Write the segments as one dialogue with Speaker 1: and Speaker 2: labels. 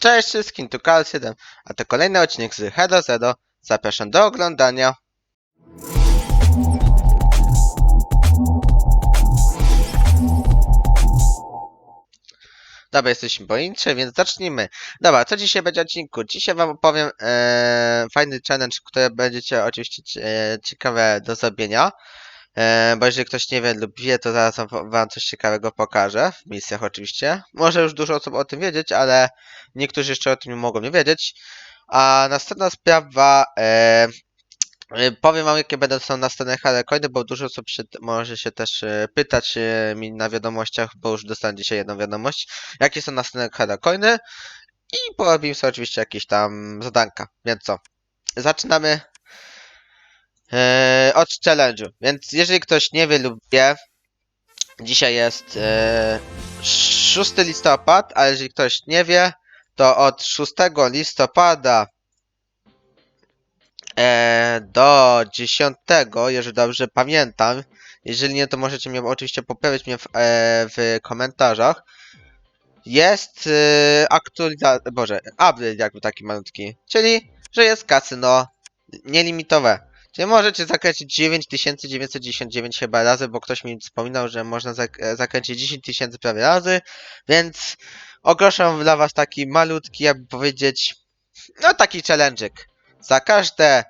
Speaker 1: Cześć wszystkim, tu Kal7, a to kolejny odcinek z Hedo Zedo. Zapraszam do oglądania. Dobra, jesteśmy po więc zacznijmy. Dobra, co dzisiaj będzie odcinku? Dzisiaj wam opowiem e, fajny challenge, który będziecie oczywiście cie- e, ciekawe do zrobienia. E, bo jeżeli ktoś nie wie lub wie, to zaraz wam- coś ciekawego pokażę. W misjach oczywiście. Może już dużo osób o tym wiedzieć, ale niektórzy jeszcze o tym nie mogą nie wiedzieć. A następna sprawa, e, e, powiem wam jakie będą są następne coiny, bo dużo osób się, może się też e, pytać mi na wiadomościach, bo już dostałem dzisiaj jedną wiadomość, jakie są następne coiny i porobimy sobie oczywiście jakieś tam zadanka, więc co, zaczynamy e, od challenge'u, więc jeżeli ktoś nie wie lub wie, dzisiaj jest e, 6 listopad, a jeżeli ktoś nie wie, to od 6 listopada e, do 10, jeżeli dobrze pamiętam. Jeżeli nie, to możecie mnie oczywiście poprawić mnie w, e, w komentarzach. Jest e, aktualizacja, boże, update jakby taki malutki, czyli, że jest kasyno nielimitowe. Czyli możecie zakręcić 9999 chyba razy, bo ktoś mi wspominał, że można e, zakręcić 10 tysięcy prawie razy, więc ogłaszam dla was taki malutki, jakby powiedzieć, no taki challenge'ik. Za każde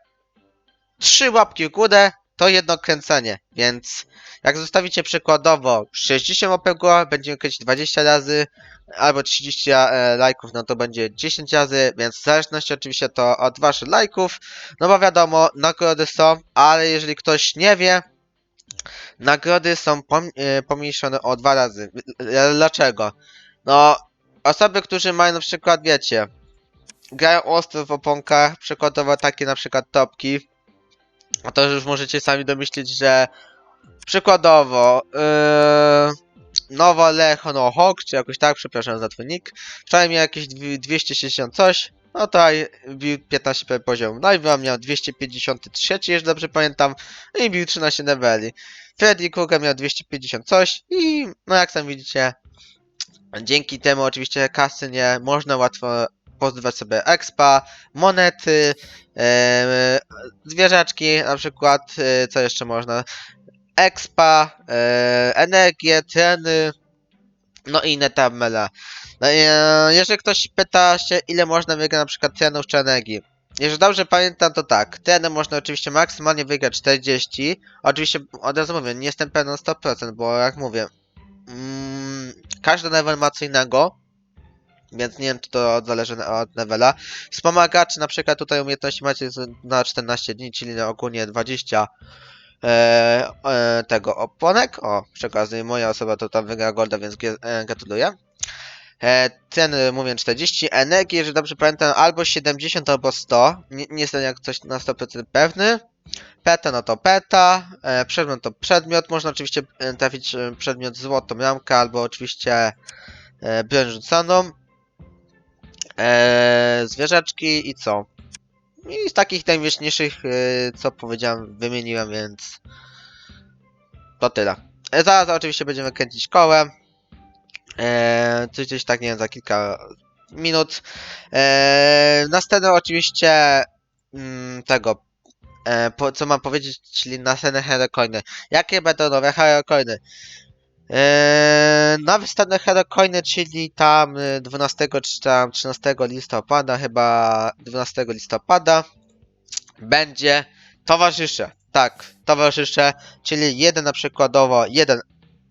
Speaker 1: trzy łapki w górę to jedno kręcenie, więc jak zostawicie przykładowo 60 łapek w górę, będziemy kręcić 20 razy, albo 30 e, lajków, no to będzie 10 razy, więc w zależności oczywiście to od waszych lajków, no bo wiadomo, nagrody są, ale jeżeli ktoś nie wie, nagrody są e, pomniejszone o dwa razy. E, Dlaczego? No, osoby, którzy mają na przykład, wiecie, grają ostro w oponkach, przykładowo takie na przykład topki, a to już możecie sami domyślić, że przykładowo yy, Nowa Lechono Hawk, czy jakoś tak, przepraszam za twój nick, wczoraj miał jakieś dwi- 260 coś, no to bił 15 poziom. No i wam miał 253, jeżeli dobrze pamiętam, no i bił 13 leveli. Freddy Krueger miał 250 coś i no jak sami widzicie, dzięki temu oczywiście kasy nie można łatwo pozbywać sobie expa, monety, e, zwierzaczki, na przykład, e, co jeszcze można, expa, e, energię, treny, no i inne tam mele. No, e, jeżeli ktoś pyta się, ile można wygrać na przykład trenów czy energii, jeżeli dobrze pamiętam, to tak. Treny można oczywiście maksymalnie wygrać 40. Oczywiście od razu mówię, nie jestem pewien na 100%, bo jak mówię, mm, każdy level ma co innego. Więc nie wiem, czy to zależy od levela. Wspomagacze, na przykład tutaj umiejętności macie na 14 dni, czyli na ogólnie 20 e, e, tego oponek. O, przy okazji moja osoba to tam wygra golda, więc e, gratuluję. E, ten e, mówię 40, energii, jeżeli dobrze pamiętam, albo 70, albo 100. Nie, jestem jak coś na 100% pewny. Peta no to peta, e, przedmiot to przedmiot. Można oczywiście trafić przedmiot złotą ramkę, albo oczywiście e, broń rzucaną. E, zwierzaczki i co? I z takich najważniejszych, e, co powiedziałem, wymieniłem, więc to tyle. E, zaraz oczywiście będziemy kręcić kołem. Coś gdzieś tak, nie wiem, za kilka minut. E, następne oczywiście mm, tego, co mam powiedzieć, czyli następne hero coiny. Jakie będą nowe hero Eee, na następne hero coiny, czyli tam y, 12 czy tam 13 listopada, chyba 12 listopada, będzie towarzysze. Tak, towarzysze, czyli jeden na przykładowo, jeden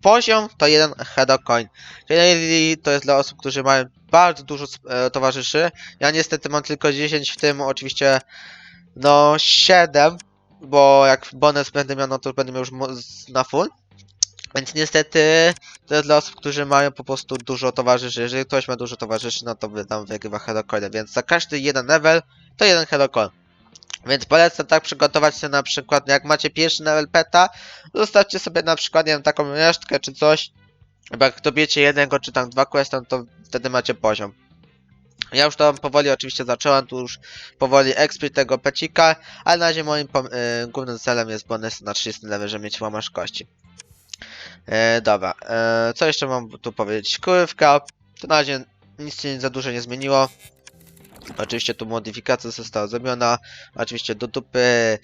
Speaker 1: poziom to jeden hero coin. Czyli to jest dla osób, którzy mają bardzo dużo e, towarzyszy. Ja niestety mam tylko 10, w tym oczywiście no 7, bo jak bonus będę miał, no to będę miał już na full. Więc niestety to dla osób, którzy mają po prostu dużo towarzyszy. Jeżeli ktoś ma dużo towarzyszy, no to tam wygrywa hero coiny. Więc za każdy jeden level to jeden hero coin. Więc polecam tak przygotować się na przykład, jak macie pierwszy level peta, zostawcie sobie na przykład, nie wiem, taką resztkę czy coś. Bo jak dobiecie jednego czy tam dwa questy, to wtedy macie poziom. Ja już to powoli oczywiście zacząłem, tu już powoli expić tego pecika, ale na razie moim y, głównym celem jest bonus na 30 level, żeby mieć łamasz kości. E, dobra, e, co jeszcze mam tu powiedzieć? Kurywka, to na razie nic się za dużo nie zmieniło. Oczywiście tu modyfikacja została zrobiona. Oczywiście do dupy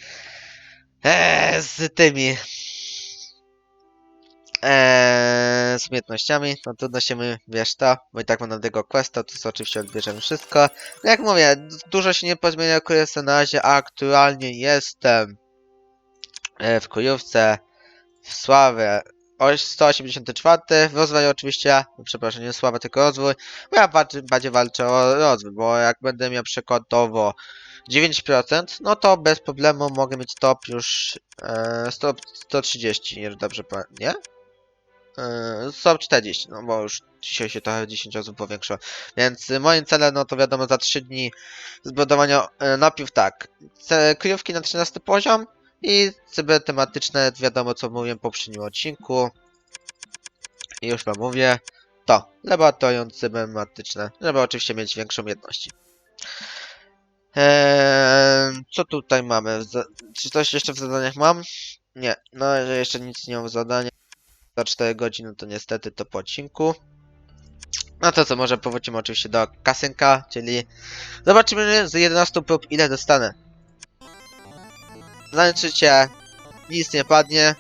Speaker 1: eee, z tymi z umiejętnościami. No trudno się my, wiesz to, bo i tak mam tego questa, to oczywiście odbierzemy wszystko. No jak mówię, dużo się nie pozmienia w na razie, aktualnie jestem e, w kryjówce w Sławę 184, w rozwoju oczywiście, przepraszam, nie sława, tylko rozwój, bo ja bardziej, walczę o rozwój, bo jak będę miał przykładowo 9%, no to bez problemu mogę mieć top już e, 100, 130, nie dobrze pamiętam, nie? E, 140, no bo już dzisiaj się trochę 10 osób powiększyło, więc moim celem, no to wiadomo, za 3 dni zbudowania e, najpierw tak, ce- kryjówki na 13 poziom, i tematyczne, wiadomo co mówiłem w poprzednim odcinku. I już wam mówię. To, laboratorium cybermatyczne, żeby oczywiście mieć większą jedność. Eee, co tutaj mamy? Czy coś jeszcze w zadaniach mam? Nie, no że jeszcze nic nie mam w zadaniach. Za 4 godziny to niestety to po odcinku. No to co, może powrócimy oczywiście do kasynka, czyli zobaczymy z 11 prób ile dostanę. Zaliczycie, nic nie padnie.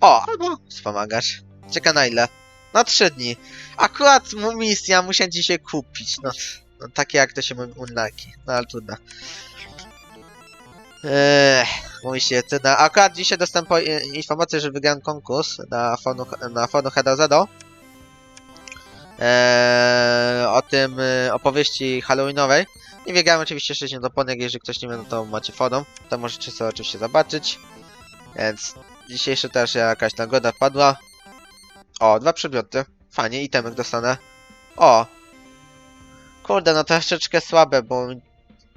Speaker 1: O, albo wspomagasz. Czeka na ile? Na 3 dni. Akurat misja muszę dzisiaj kupić. No, no takie jak to się mówi unlaki. No ale trudno. Eee, mówi się trudno. Akurat dzisiaj dostałem po, informację, że wygrałem konkurs na fonu, na fonu Heda Zedo. Eee, o tym e, opowieści halloweenowej. Nie biegałem oczywiście 60 do ponek, jeżeli ktoś nie wie, no to macie forum, to możecie sobie oczywiście zobaczyć. Więc dzisiejszy też jakaś nagroda wpadła. O, dwa przedmioty. Fajnie, itemek dostanę. O! Kurde, no troszeczkę słabe, bo...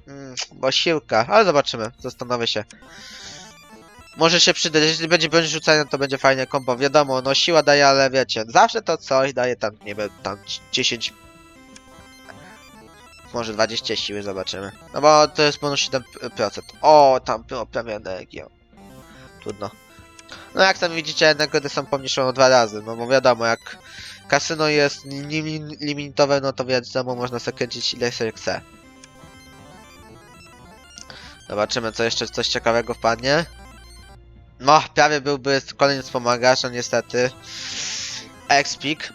Speaker 1: Mm, bo siłka, ale zobaczymy, zastanowię się. Może się przydać, jeśli będzie broń rzucania, to będzie fajne kombo. Wiadomo, no siła daje, ale wiecie, zawsze to coś daje tam, nie wiem, tam 10 może 20 siły zobaczymy. No bo to jest bonus 7%. O, tam było prawie energię. Trudno. No jak tam widzicie, nagrody są pomniejszone o dwa razy, no bo wiadomo, jak kasyno jest lim- limitowe, no to wiadomo, można sobie kręcić ile się chce. Zobaczymy, co jeszcze coś ciekawego wpadnie. No, prawie byłby kolejny wspomagacz, no niestety. Expik.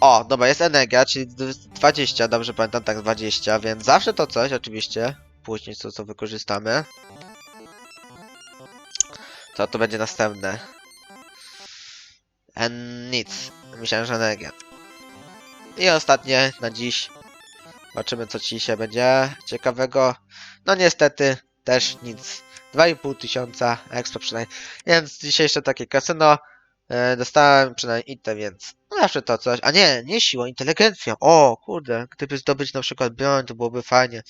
Speaker 1: O, dobra, jest energia, czyli d- 20, dobrze pamiętam, tak 20, więc zawsze to coś, oczywiście. Później co, co wykorzystamy. Co to będzie następne? En nic. Myślałem, że energia. I ostatnie na dziś. Zobaczymy, co ci się będzie ciekawego. No niestety, też nic. 2,5 tysiąca expo przynajmniej. Więc dzisiejsze takie kasyno. E, dostałem przynajmniej IT, więc no zawsze to coś. A nie, nie siłą, inteligencją. O, kurde, gdyby zdobyć na przykład broń, to byłoby fajnie.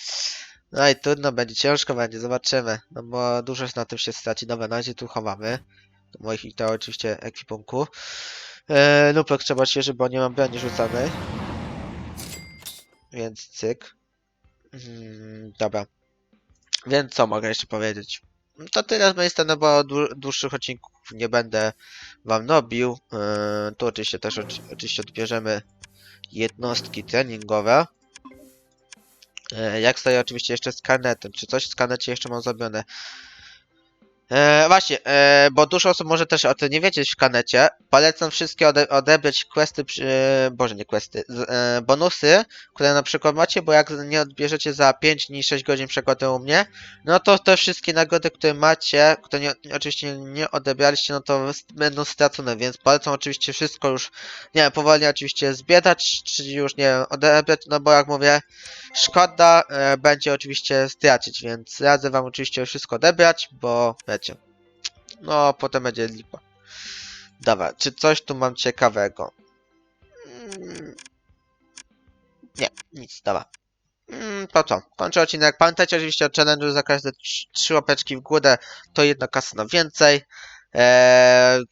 Speaker 1: No i trudno będzie, ciężko będzie, zobaczymy. No bo dużo na tym się straci. Dobra, na razie tu chowamy. Do moich IT oczywiście ekwipunku. E, lupek trzeba świeży, bo nie mam broni rzucanej. Więc cyk. Mm, dobra. Więc co mogę jeszcze powiedzieć? To tyle z mojej strony, bo dłu- dłuższych odcinków nie będę wam robił. Yy, tu oczywiście też oczy- oczywiście odbierzemy jednostki treningowe. Yy, jak stoję oczywiście jeszcze z karnetem? Czy coś z karnecie jeszcze mam zrobione? E, właśnie, e, bo dużo osób może też o tym nie wiedzieć w kanecie. Polecam wszystkie ode odebrać questy, przy, e, boże nie questy, z, bonusy, które na przykład macie, bo jak nie odbierzecie za 5 dni 6 godzin przykładowo u mnie, no to te wszystkie nagrody, które macie, które nie, oczywiście nie odebraliście, no to będą stracone, więc polecam oczywiście wszystko już, nie wiem, powoli oczywiście zbierać, czyli już nie wiem, odebrać, no bo jak mówię, szkoda będzie oczywiście stracić, więc radzę wam oczywiście wszystko odebrać, bo no potem będzie lipa. Dobra, czy coś tu mam ciekawego? Mm, Nie, nic, dobra. Mm, to co? Kończę odcinek. Pamiętajcie oczywiście o challenge'u za każde trz- trzy łapeczki w górę, to jedna kasa na więcej. Eee,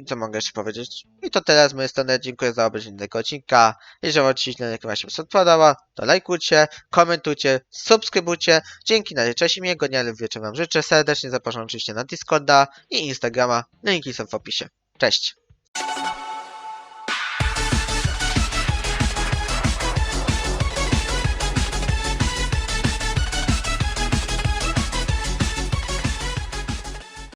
Speaker 1: I co mogę jeszcze powiedzieć? I to teraz z mojej strony dziękuję za obejrzenie tego odcinka. Jeżeli odcinek Wam się spodobała, to lajkujcie, komentujcie, subskrybujcie. Dzięki na cześć i miłego dnia lub wieczór Wam życzę. Serdecznie zapraszam oczywiście na Discorda i Instagrama. Linki są w opisie. Cześć!